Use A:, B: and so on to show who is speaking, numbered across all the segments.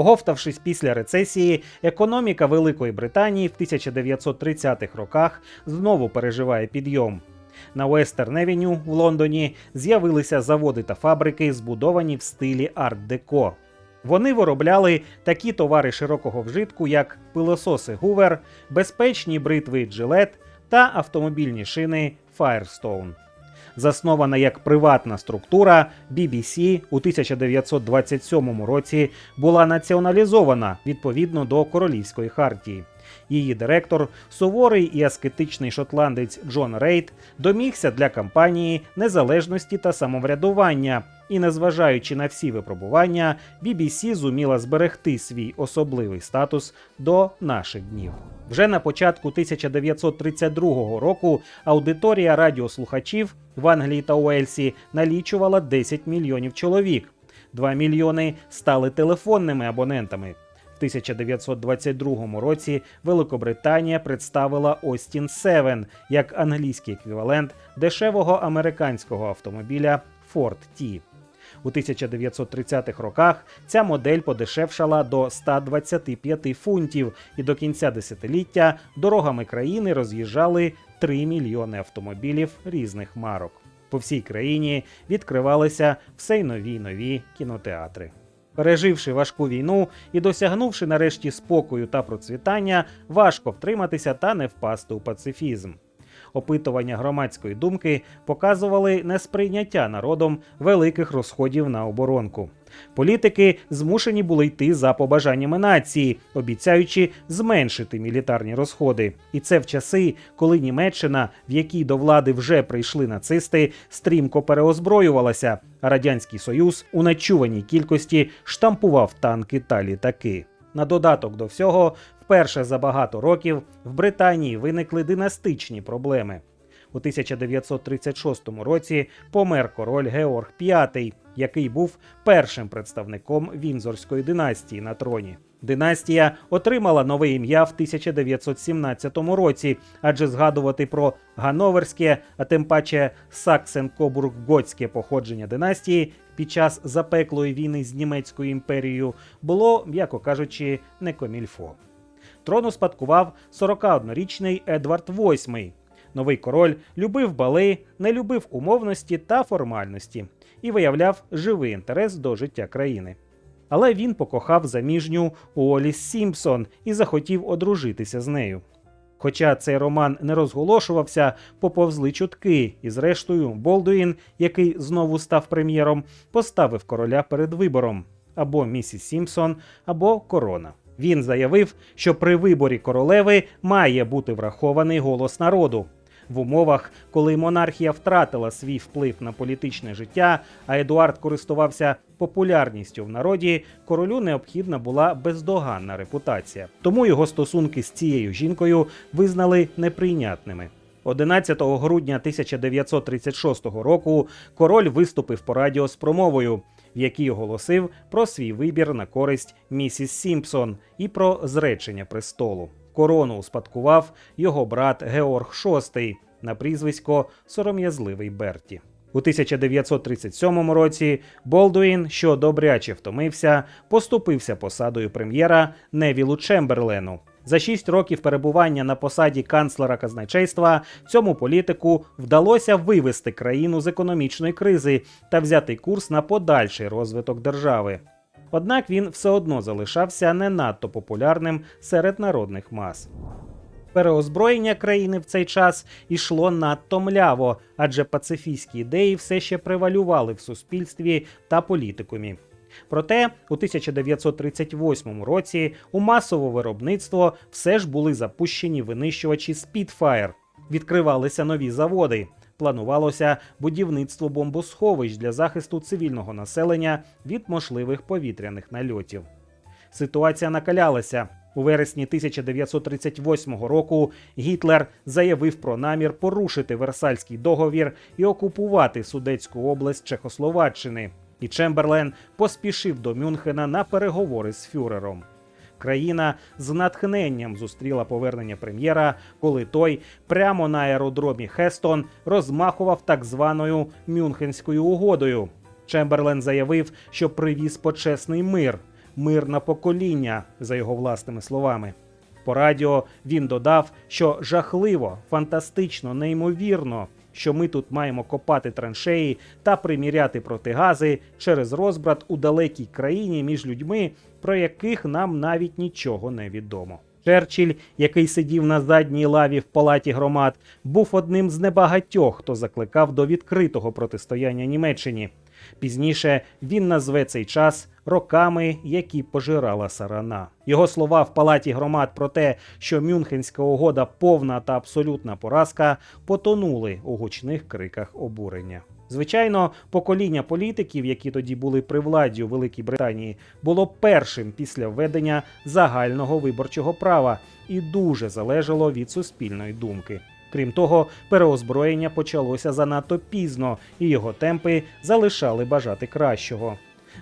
A: Оговтавшись після рецесії, економіка Великої Британії в 1930-х роках знову переживає підйом. На Avenue в Лондоні з'явилися заводи та фабрики, збудовані в стилі арт-деко. Вони виробляли такі товари широкого вжитку, як пилососи Hoover, безпечні бритви Gillette та автомобільні шини Firestone. Заснована як приватна структура, BBC у 1927 році була націоналізована відповідно до королівської хартії. Її директор, суворий і аскетичний шотландець Джон Рейд, домігся для компанії незалежності та самоврядування, і, незважаючи на всі випробування, BBC зуміла зберегти свій особливий статус до наших днів. Вже на початку 1932 року аудиторія радіослухачів в Англії та Уельсі налічувала 10 мільйонів чоловік. 2 мільйони стали телефонними абонентами. В 1922 році Великобританія представила Остін 7 як англійський еквівалент дешевого американського автомобіля Ford T. У 1930-х роках ця модель подешевшала до 125 фунтів, і до кінця десятиліття дорогами країни роз'їжджали 3 мільйони автомобілів різних марок. По всій країні відкривалися все й нові нові кінотеатри. Переживши важку війну і досягнувши нарешті спокою та процвітання, важко втриматися та не впасти у пацифізм. Опитування громадської думки показували несприйняття народом великих розходів на оборонку. Політики змушені були йти за побажаннями нації, обіцяючи зменшити мілітарні розходи. І це в часи, коли Німеччина, в якій до влади вже прийшли нацисти, стрімко переозброювалася, а радянський союз у нечуваній кількості штампував танки та літаки. На додаток до всього, вперше за багато років в Британії виникли династичні проблеми. У 1936 році помер король Георг V, який був першим представником Вінзорської династії на троні. Династія отримала нове ім'я в 1917 році, адже згадувати про гановерське, а тим паче саксен-кобург-готське походження династії під час запеклої війни з німецькою імперією було, м'яко кажучи, не комільфо. Трон успадкував 41-річний Едвард VIII. Новий король любив бали, не любив умовності та формальності і виявляв живий інтерес до життя країни. Але він покохав заміжню Уоліс Сімпсон і захотів одружитися з нею. Хоча цей роман не розголошувався, поповзли чутки, і зрештою Болдуїн, який знову став прем'єром, поставив короля перед вибором або місіс Сімпсон, або корона. Він заявив, що при виборі королеви має бути врахований голос народу. В умовах, коли монархія втратила свій вплив на політичне життя, а Едуард користувався популярністю в народі, королю необхідна була бездоганна репутація. Тому його стосунки з цією жінкою визнали неприйнятними. 11 грудня 1936 року король виступив по радіо з промовою, в якій оголосив про свій вибір на користь місіс Сімпсон і про зречення престолу. Корону успадкував його брат Георг VI на прізвисько Сором'язливий Берті. У 1937 році Болдуїн, що добряче втомився, поступився посадою прем'єра Невілу Чемберлену. За шість років перебування на посаді канцлера казначейства цьому політику вдалося вивести країну з економічної кризи та взяти курс на подальший розвиток держави. Однак він все одно залишався не надто популярним серед народних мас. Переозброєння країни в цей час ішло надто мляво, адже пацифістські ідеї все ще превалювали в суспільстві та політикумі. Проте у 1938 році у масове виробництво все ж були запущені винищувачі Spitfire, відкривалися нові заводи. Планувалося будівництво бомбосховищ для захисту цивільного населення від можливих повітряних нальотів. Ситуація накалялася. У вересні 1938 року Гітлер заявив про намір порушити Версальський договір і окупувати Судетську область Чехословаччини. І Чемберлен поспішив до Мюнхена на переговори з фюрером. Країна з натхненням зустріла повернення прем'єра, коли той прямо на аеродромі Хестон розмахував так званою Мюнхенською угодою. Чемберлен заявив, що привіз почесний мир. мир на покоління, за його власними словами. По радіо він додав, що жахливо, фантастично, неймовірно, що ми тут маємо копати траншеї та приміряти протигази через розбрат у далекій країні між людьми, про яких нам навіть нічого не відомо. Черчилль, який сидів на задній лаві в палаті громад, був одним з небагатьох, хто закликав до відкритого протистояння Німеччині. Пізніше він назве цей час роками, які пожирала сарана. Його слова в палаті громад про те, що Мюнхенська угода повна та абсолютна поразка, потонули у гучних криках обурення. Звичайно, покоління політиків, які тоді були при владі у Великій Британії, було першим після введення загального виборчого права і дуже залежало від суспільної думки. Крім того, переозброєння почалося занадто пізно, і його темпи залишали бажати кращого.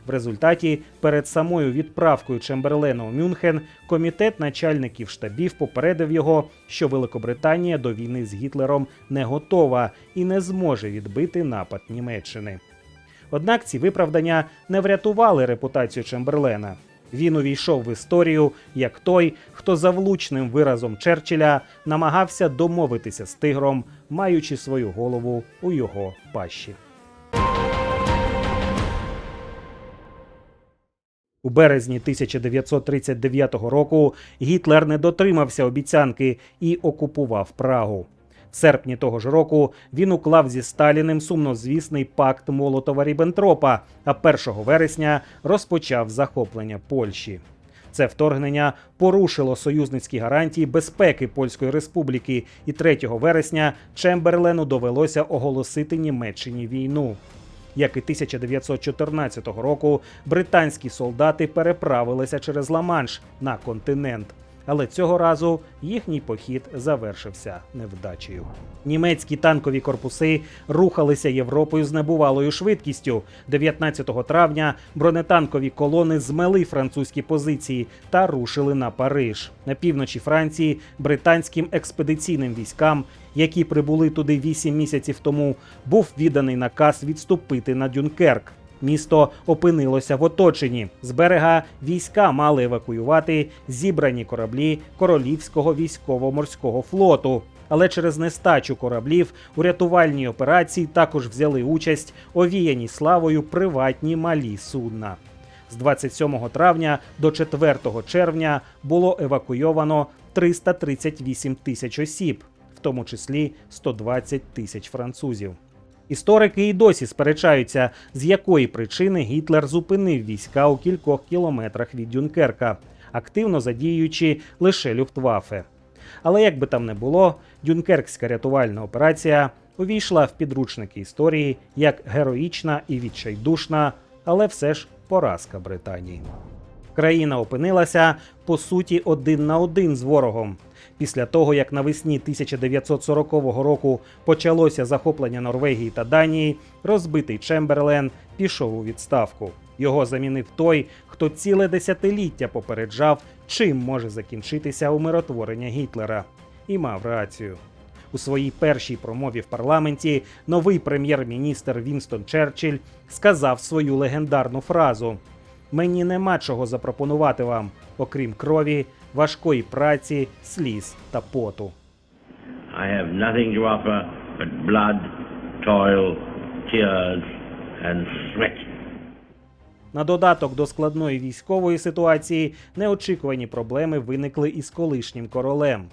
A: В результаті, перед самою відправкою Чемберлена у Мюнхен, комітет начальників штабів попередив його, що Великобританія до війни з Гітлером не готова і не зможе відбити напад Німеччини. Однак ці виправдання не врятували репутацію Чемберлена. Він увійшов в історію як той, хто за влучним виразом Черчилля намагався домовитися з тигром, маючи свою голову у його пащі. У березні 1939 року Гітлер не дотримався обіцянки і окупував Прагу. Серпні того ж року він уклав зі Сталіним сумнозвісний пакт Молотова Ріббентропа, а 1 вересня розпочав захоплення Польщі. Це вторгнення порушило союзницькі гарантії безпеки Польської Республіки, і 3 вересня Чемберлену довелося оголосити Німеччині війну. Як і 1914 року, британські солдати переправилися через Ла-Манш на континент. Але цього разу їхній похід завершився невдачею. Німецькі танкові корпуси рухалися Європою з небувалою швидкістю. 19 травня бронетанкові колони змели французькі позиції та рушили на Париж. На півночі Франції британським експедиційним військам, які прибули туди 8 місяців тому, був відданий наказ відступити на Дюнкерк. Місто опинилося в оточенні. З берега війська мали евакуювати зібрані кораблі Королівського військово-морського флоту. Але через нестачу кораблів у рятувальній операції також взяли участь овіяні славою приватні малі судна. З 27 травня до 4 червня було евакуйовано 338 тисяч осіб, в тому числі 120 тисяч французів. Історики і досі сперечаються, з якої причини Гітлер зупинив війська у кількох кілометрах від Дюнкерка, активно задіюючи лише Люфтваффе. Але як би там не було, Дюнкеркська рятувальна операція увійшла в підручники історії як героїчна і відчайдушна, але все ж поразка Британії. Країна опинилася по суті один на один з ворогом. Після того, як навесні 1940 року почалося захоплення Норвегії та Данії, розбитий Чемберлен пішов у відставку. Його замінив той, хто ціле десятиліття попереджав, чим може закінчитися умиротворення Гітлера, і мав рацію. У своїй першій промові в парламенті новий прем'єр-міністр Вінстон Черчилль сказав свою легендарну фразу: Мені нема чого запропонувати вам, окрім крові, важкої праці, сліз та поту.
B: I have nothing to offer but blood, toil, tears, and sweat.
A: На додаток до складної військової ситуації неочікувані проблеми виникли із колишнім королем.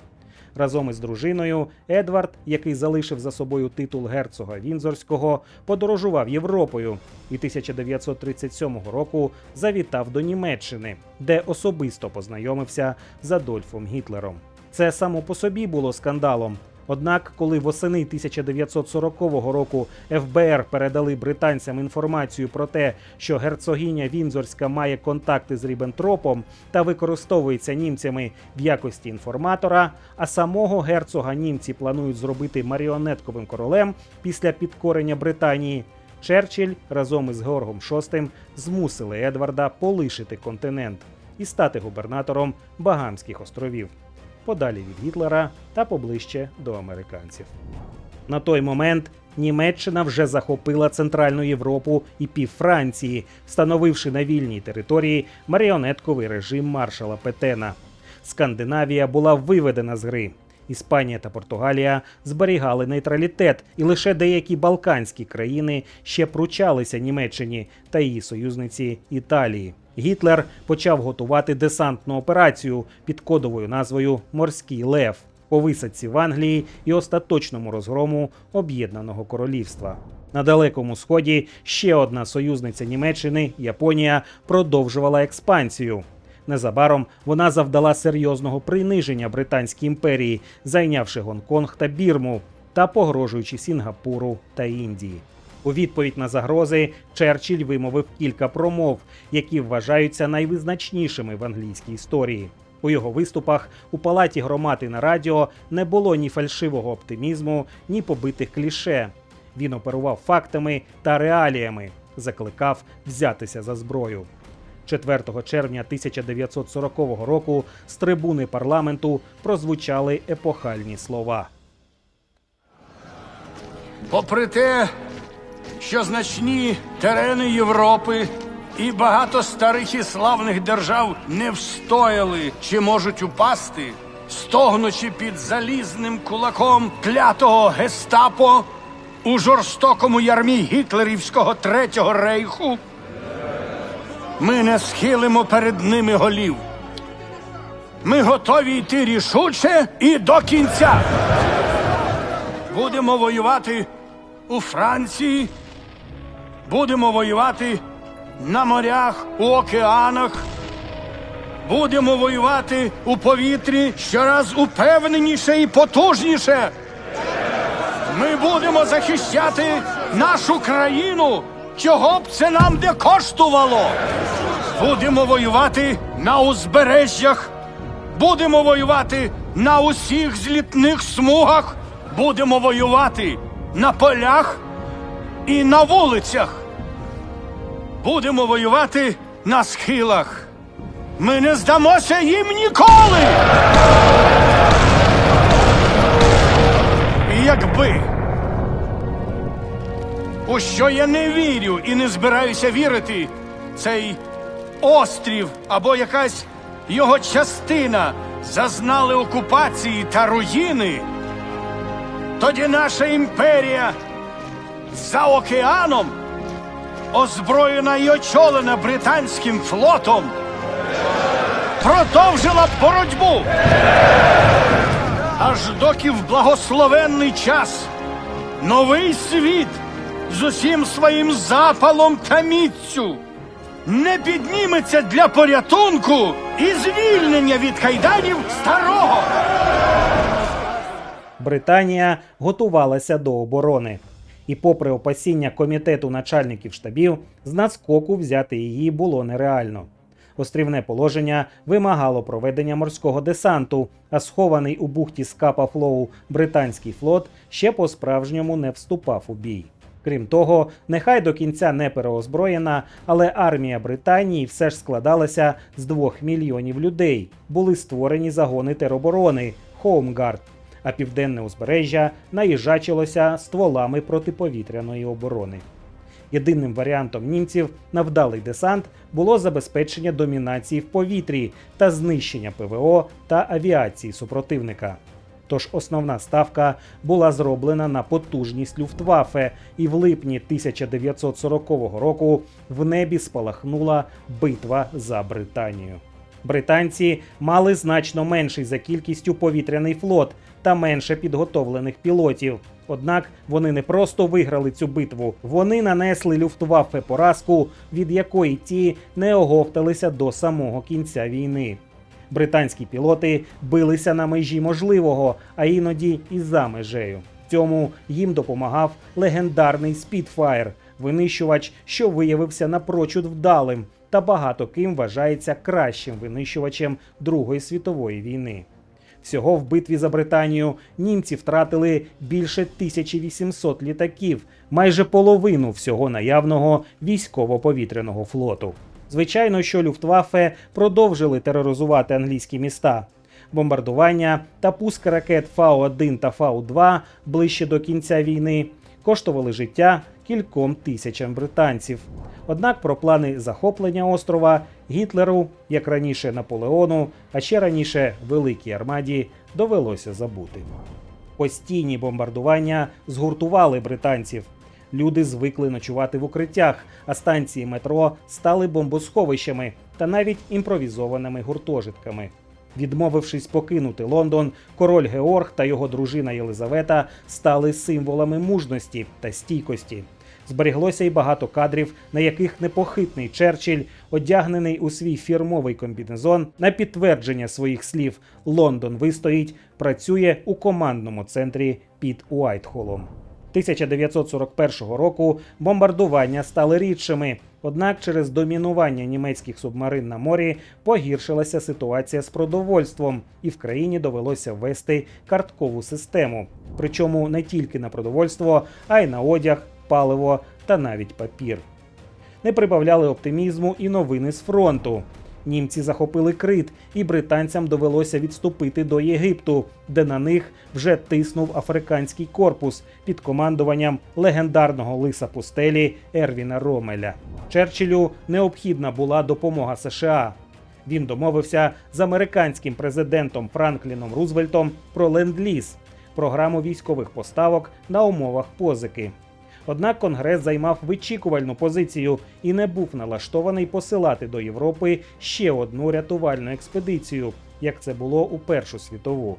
A: Разом із дружиною Едвард, який залишив за собою титул герцога Вінзорського, подорожував Європою і 1937 року завітав до Німеччини, де особисто познайомився з Адольфом Гітлером. Це само по собі було скандалом. Однак, коли восени 1940 року ФБР передали британцям інформацію про те, що герцогиня Вінзорська має контакти з Ріббентропом та використовується німцями в якості інформатора, а самого герцога німці планують зробити маріонетковим королем після підкорення Британії. Черчилль разом із Георгом VI змусили Едварда полишити континент і стати губернатором Багамських островів подалі від Гітлера та поближче до американців. На той момент Німеччина вже захопила Центральну Європу і пів Франції, встановивши на вільній території маріонетковий режим маршала Петена. Скандинавія була виведена з гри. Іспанія та Португалія зберігали нейтралітет, і лише деякі балканські країни ще пручалися Німеччині та її союзниці Італії. Гітлер почав готувати десантну операцію під кодовою назвою Морський Лев по висадці в Англії і остаточному розгрому Об'єднаного Королівства. На далекому сході ще одна союзниця Німеччини Японія продовжувала експансію. Незабаром вона завдала серйозного приниження Британській імперії, зайнявши Гонконг та Бірму та погрожуючи Сінгапуру та Індії. У відповідь на загрози Черчилль вимовив кілька промов, які вважаються найвизначнішими в англійській історії. У його виступах у палаті громад і на радіо не було ні фальшивого оптимізму, ні побитих кліше. Він оперував фактами та реаліями, закликав взятися за зброю. 4 червня 1940 року з трибуни парламенту прозвучали епохальні слова.
C: Попри те, що значні терени Європи і багато старих і славних держав не встояли чи можуть упасти, стогнучи під залізним кулаком клятого гестапо у жорстокому ярмі гітлерівського третього рейху, ми не схилимо перед ними голів. Ми готові йти рішуче і до кінця. Будемо воювати у Франції, будемо воювати на морях, у океанах, будемо воювати у повітрі щораз упевненіше і потужніше. Ми будемо захищати нашу країну, чого б це нам не коштувало. Будемо воювати на узбережжях, будемо воювати на усіх злітних смугах, будемо воювати на полях і на вулицях. Будемо воювати на схилах. Ми не здамося їм ніколи. І якби у що я не вірю і не збираюся вірити, цей острів або якась його частина зазнали окупації та руїни, тоді наша імперія за океаном, озброєна і очолена британським флотом, продовжила боротьбу. Аж доки в благословенний час новий світ з усім своїм запалом та міцю не підніметься для порятунку і звільнення від кайданів старого.
A: Британія готувалася до оборони. І, попри опасіння комітету начальників штабів, з надскоку взяти її було нереально. Острівне положення вимагало проведення морського десанту, а схований у бухті Скапа Флоу британський флот ще по-справжньому не вступав у бій. Крім того, нехай до кінця не переозброєна, але армія Британії все ж складалася з двох мільйонів людей. Були створені загони тероборони Хоумгард, а південне узбережжя наїжачилося стволами протиповітряної оборони. Єдиним варіантом німців на вдалий десант було забезпечення домінації в повітрі та знищення ПВО та авіації супротивника. Тож основна ставка була зроблена на потужність Люфтваффе, і в липні 1940 року в небі спалахнула битва за Британію. Британці мали значно менший за кількістю повітряний флот та менше підготовлених пілотів. Однак вони не просто виграли цю битву, вони нанесли Люфтваффе поразку, від якої ті не оговталися до самого кінця війни. Британські пілоти билися на межі можливого, а іноді і за межею. Цьому їм допомагав легендарний Spitfire, винищувач, що виявився напрочуд вдалим, та багато ким вважається кращим винищувачем Другої світової війни. Всього в битві за Британію німці втратили більше 1800 літаків, майже половину всього наявного військово-повітряного флоту. Звичайно, що Люфтваффе продовжили тероризувати англійські міста. Бомбардування та пуск ракет Фау-1 та Фау-2 ближче до кінця війни коштували життя кільком тисячам британців. Однак про плани захоплення острова Гітлеру, як раніше Наполеону, а ще раніше Великій Армаді, довелося забути. Постійні бомбардування згуртували британців. Люди звикли ночувати в укриттях, а станції метро стали бомбосховищами та навіть імпровізованими гуртожитками. Відмовившись покинути Лондон, король Георг та його дружина Єлизавета стали символами мужності та стійкості. Збереглося й багато кадрів, на яких непохитний Черчилль, одягнений у свій фірмовий комбінезон, на підтвердження своїх слів Лондон вистоїть, працює у командному центрі під Уайтхолом. 1941 року бомбардування стали рідшими. Однак через домінування німецьких субмарин на морі погіршилася ситуація з продовольством, і в країні довелося ввести карткову систему. Причому не тільки на продовольство, а й на одяг, паливо та навіть папір. Не прибавляли оптимізму і новини з фронту. Німці захопили Крит, і британцям довелося відступити до Єгипту, де на них вже тиснув африканський корпус під командуванням легендарного лиса пустелі Ервіна Ромеля. Черчиллю необхідна була допомога США. Він домовився з американським президентом Франкліном Рузвельтом про ленд-ліз – програму військових поставок на умовах позики. Однак Конгрес займав вичікувальну позицію і не був налаштований посилати до Європи ще одну рятувальну експедицію, як це було у Першу світову.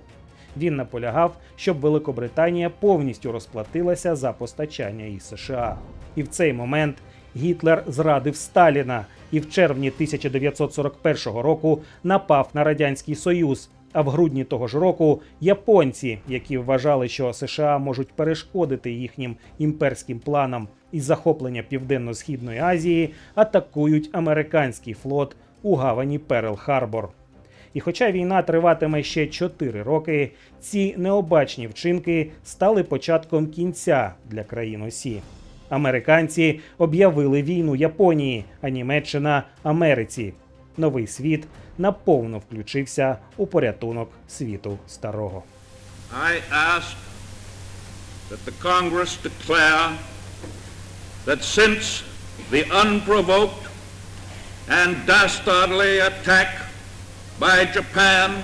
A: Він наполягав, щоб Великобританія повністю розплатилася за постачання із США. І в цей момент Гітлер зрадив Сталіна і в червні 1941 року напав на радянський союз. А в грудні того ж року японці, які вважали, що США можуть перешкодити їхнім імперським планам із захоплення Південно-Східної Азії, атакують американський флот у гавані Перл-Харбор. І хоча війна триватиме ще 4 роки, ці необачні вчинки стали початком кінця для країн Осі. Американці об'явили війну Японії, а Німеччина Америці. Новий світ наповно включився у порятунок світу старого.
D: I ask that the Congress declare that since the unprovoked and dastardly attack by Japan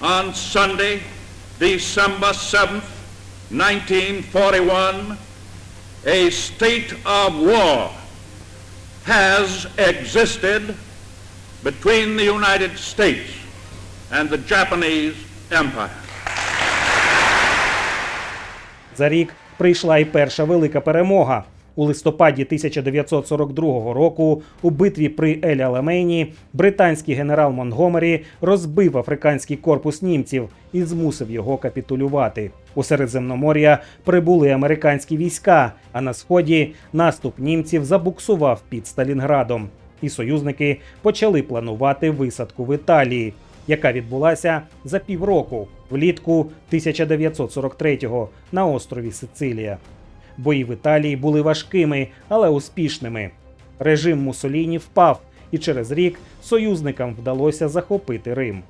D: on Sunday, December 7th, 1941, a state of war has existed between the United States and the Japanese Empire.
A: За рік прийшла і перша велика перемога. У листопаді 1942 року у битві при Ель Аламейні британський генерал Монгомері розбив африканський корпус німців і змусив його капітулювати. У Середземномор'я прибули американські війська, а на сході наступ німців забуксував під Сталінградом. І союзники почали планувати висадку в Італії, яка відбулася за півроку влітку 1943-го на острові Сицилія. Бої в Італії були важкими, але успішними. Режим Муссоліні впав, і через рік союзникам вдалося захопити Рим.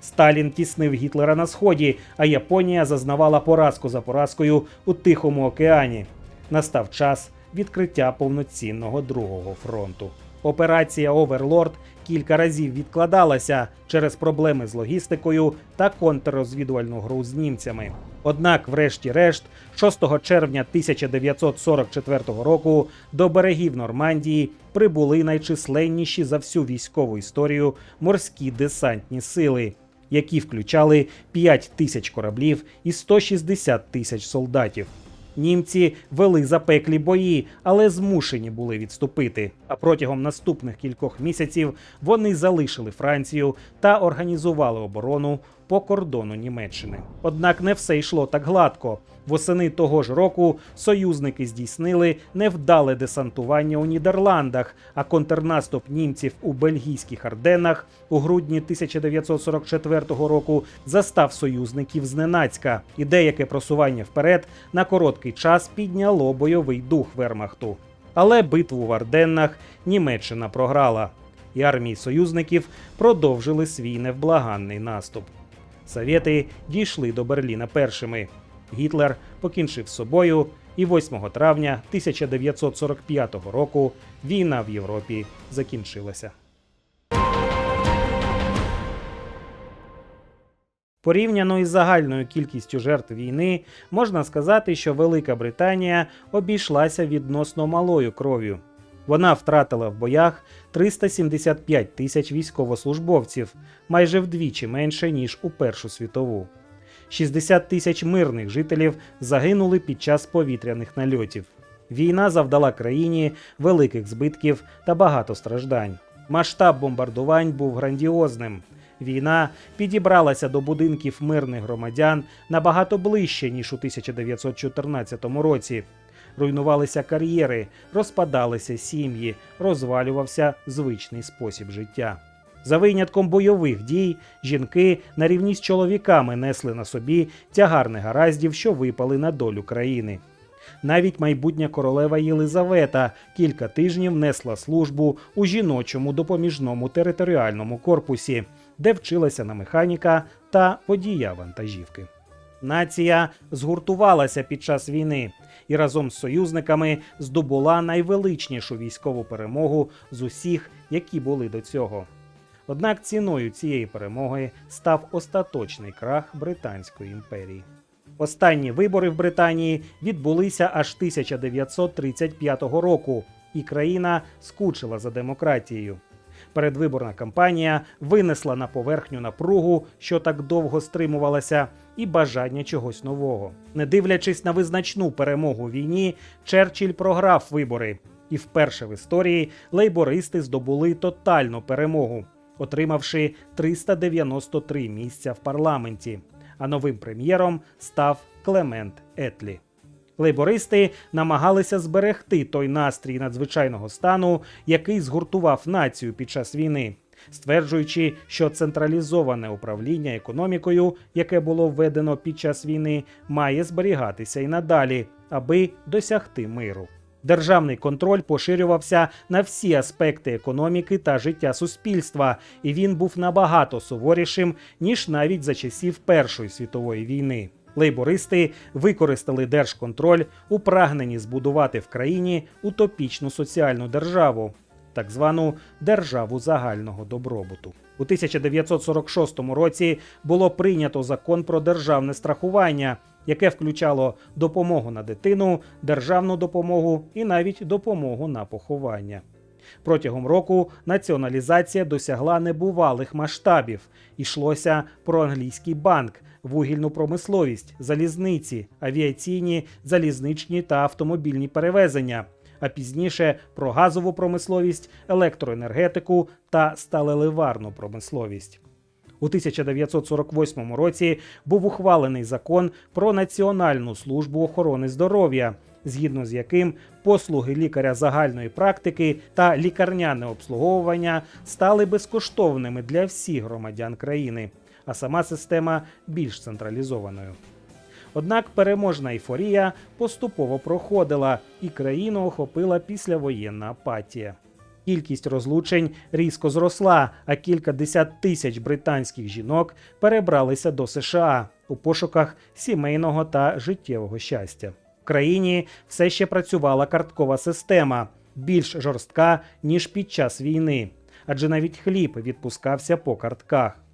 A: Сталін тіснив Гітлера на сході, а Японія зазнавала поразку за поразкою у Тихому океані. Настав час відкриття повноцінного другого фронту. Операція Оверлорд кілька разів відкладалася через проблеми з логістикою та контррозвідувальну гру з німцями. Однак, врешті-решт, 6 червня 1944 року до берегів Нормандії прибули найчисленніші за всю військову історію морські десантні сили, які включали 5 тисяч кораблів і 160 тисяч солдатів. Німці вели запеклі бої, але змушені були відступити. А протягом наступних кількох місяців вони залишили Францію та організували оборону по кордону Німеччини. Однак не все йшло так гладко. Восени того ж року союзники здійснили невдале десантування у Нідерландах, а контрнаступ німців у бельгійських Арденнах у грудні 1944 року застав союзників зненацька, і деяке просування вперед на короткий час підняло бойовий дух Вермахту. Але битву в Арденнах Німеччина програла, і армії союзників продовжили свій невблаганний наступ. Совєти дійшли до Берліна першими. Гітлер покінчив з собою, І 8 травня 1945 року війна в Європі закінчилася. Порівняно із загальною кількістю жертв війни, можна сказати, що Велика Британія обійшлася відносно малою кров'ю. Вона втратила в боях 375 тисяч військовослужбовців, майже вдвічі менше, ніж у Першу світову. 60 тисяч мирних жителів загинули під час повітряних нальотів. Війна завдала країні великих збитків та багато страждань. Масштаб бомбардувань був грандіозним. Війна підібралася до будинків мирних громадян набагато ближче, ніж у 1914 році. Руйнувалися кар'єри, розпадалися сім'ї, розвалювався звичний спосіб життя. За винятком бойових дій, жінки на рівні з чоловіками несли на собі тягар негараздів, що випали на долю країни. Навіть майбутня королева Єлизавета кілька тижнів несла службу у жіночому допоміжному територіальному корпусі, де вчилася на механіка та водія вантажівки. Нація згуртувалася під час війни і разом з союзниками здобула найвеличнішу військову перемогу з усіх, які були до цього. Однак ціною цієї перемоги став остаточний крах Британської імперії. Останні вибори в Британії відбулися аж 1935 року, і країна скучила за демократією. Передвиборна кампанія винесла на поверхню напругу, що так довго стримувалася, і бажання чогось нового. Не дивлячись на визначну перемогу війні, Черчилль програв вибори, і вперше в історії лейбористи здобули тотальну перемогу, отримавши 393 місця в парламенті. А новим прем'єром став Клемент Етлі. Лейбористи намагалися зберегти той настрій надзвичайного стану, який згуртував націю під час війни, стверджуючи, що централізоване управління економікою, яке було введено під час війни, має зберігатися і надалі, аби досягти миру. Державний контроль поширювався на всі аспекти економіки та життя суспільства, і він був набагато суворішим ніж навіть за часів Першої світової війни. Лейбористи використали держконтроль у прагненні збудувати в країні утопічну соціальну державу, так звану державу загального добробуту. У 1946 році було прийнято закон про державне страхування, яке включало допомогу на дитину, державну допомогу і навіть допомогу на поховання. Протягом року націоналізація досягла небувалих масштабів. Ішлося про англійський банк, вугільну промисловість, залізниці, авіаційні, залізничні та автомобільні перевезення, а пізніше про газову промисловість, електроенергетику та сталеливарну промисловість. У 1948 році був ухвалений закон про Національну службу охорони здоров'я, згідно з яким послуги лікаря загальної практики та лікарняне обслуговування стали безкоштовними для всіх громадян країни, а сама система більш централізованою. Однак переможна ейфорія поступово проходила, і країну охопила післявоєнна апатія. Кількість розлучень різко зросла, а кілька десят тисяч британських жінок перебралися до США у пошуках сімейного та життєвого щастя. В країні все ще працювала карткова система, більш жорстка ніж під час війни, адже навіть хліб відпускався по картках.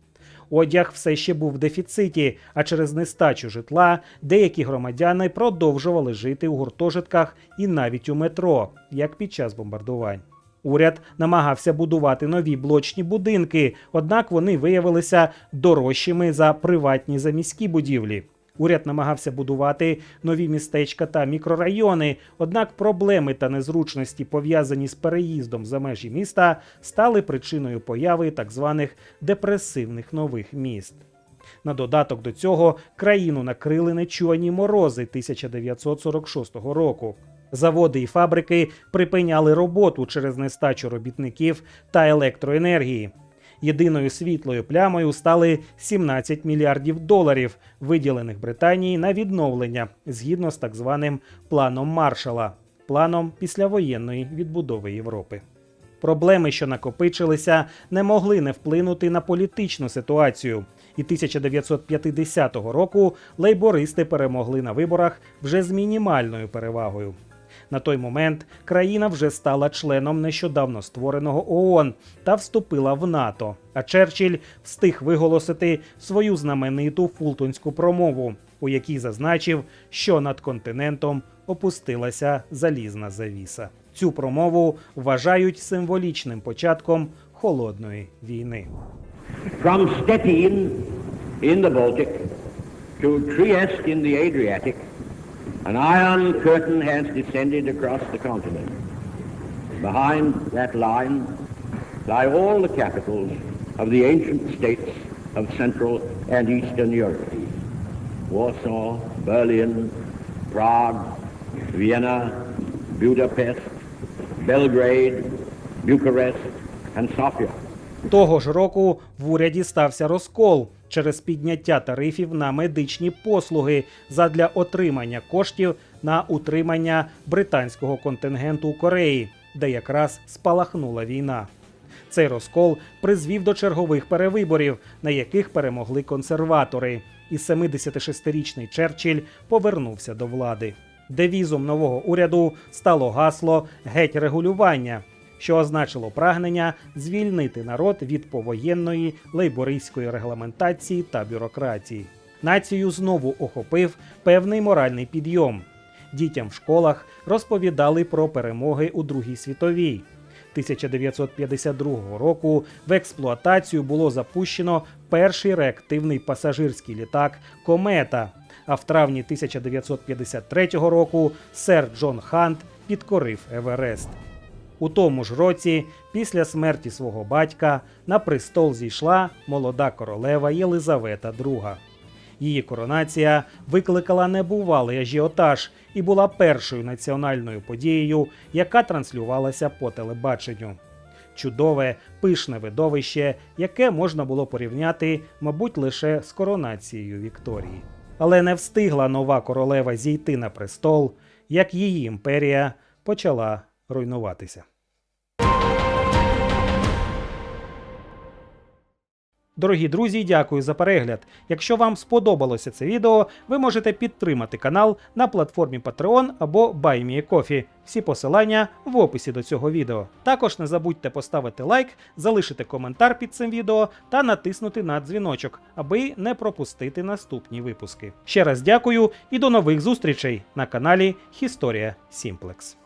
A: Одяг все ще був в дефіциті, а через нестачу житла деякі громадяни продовжували жити у гуртожитках і навіть у метро, як під час бомбардувань. Уряд намагався будувати нові блочні будинки, однак вони виявилися дорожчими за приватні заміські будівлі. Уряд намагався будувати нові містечка та мікрорайони, однак проблеми та незручності, пов'язані з переїздом за межі міста, стали причиною появи так званих депресивних нових міст. На додаток до цього країну накрили нечувані морози 1946 року. Заводи і фабрики припиняли роботу через нестачу робітників та електроенергії. Єдиною світлою плямою стали 17 мільярдів доларів, виділених Британії на відновлення згідно з так званим планом Маршала, планом післявоєнної відбудови Європи. Проблеми, що накопичилися, не могли не вплинути на політичну ситуацію. І 1950 року лейбористи перемогли на виборах вже з мінімальною перевагою. На той момент країна вже стала членом нещодавно створеного ООН та вступила в НАТО. А Черчилль встиг виголосити свою знамениту фултонську промову, у якій зазначив, що над континентом опустилася залізна завіса. Цю промову вважають символічним початком холодної війни.
E: From Stettin in the Baltic to Trieste in the Adriatic, an iron curtain has descended across the continent. Behind that line lie all the capitals of the ancient states of Central and Eastern Europe. Warsaw, Berlin, Prague, Vienna, Budapest, Belgrade, Bucharest, and Sofia.
A: Того ж року в уряді стався розкол Через підняття тарифів на медичні послуги задля отримання коштів на утримання британського контингенту у Кореї, де якраз спалахнула війна. Цей розкол призвів до чергових перевиборів, на яких перемогли консерватори, і 76-річний Черчилль повернувся до влади. Девізом нового уряду стало гасло геть регулювання, що означило прагнення звільнити народ від повоєнної лейбористської регламентації та бюрократії. Націю знову охопив певний моральний підйом. Дітям в школах розповідали про перемоги у Другій світовій. 1952 року в експлуатацію було запущено перший реактивний пасажирський літак Комета. А в травні 1953 року сер Джон Хант підкорив Еверест. У тому ж році, після смерті свого батька, на престол зійшла молода королева Єлизавета II. Її коронація викликала небувалий ажіотаж і була першою національною подією, яка транслювалася по телебаченню. Чудове, пишне видовище, яке можна було порівняти, мабуть, лише з коронацією Вікторії. Але не встигла нова королева зійти на престол, як її імперія почала руйнуватися. Дорогі друзі, дякую за перегляд. Якщо вам сподобалося це відео, ви можете підтримати канал на платформі Patreon або BuyMeACoffee. Всі посилання в описі до цього відео. Також не забудьте поставити лайк, залишити коментар під цим відео та натиснути на дзвіночок, аби не пропустити наступні випуски. Ще раз дякую і до нових зустрічей на каналі Historia Simplex.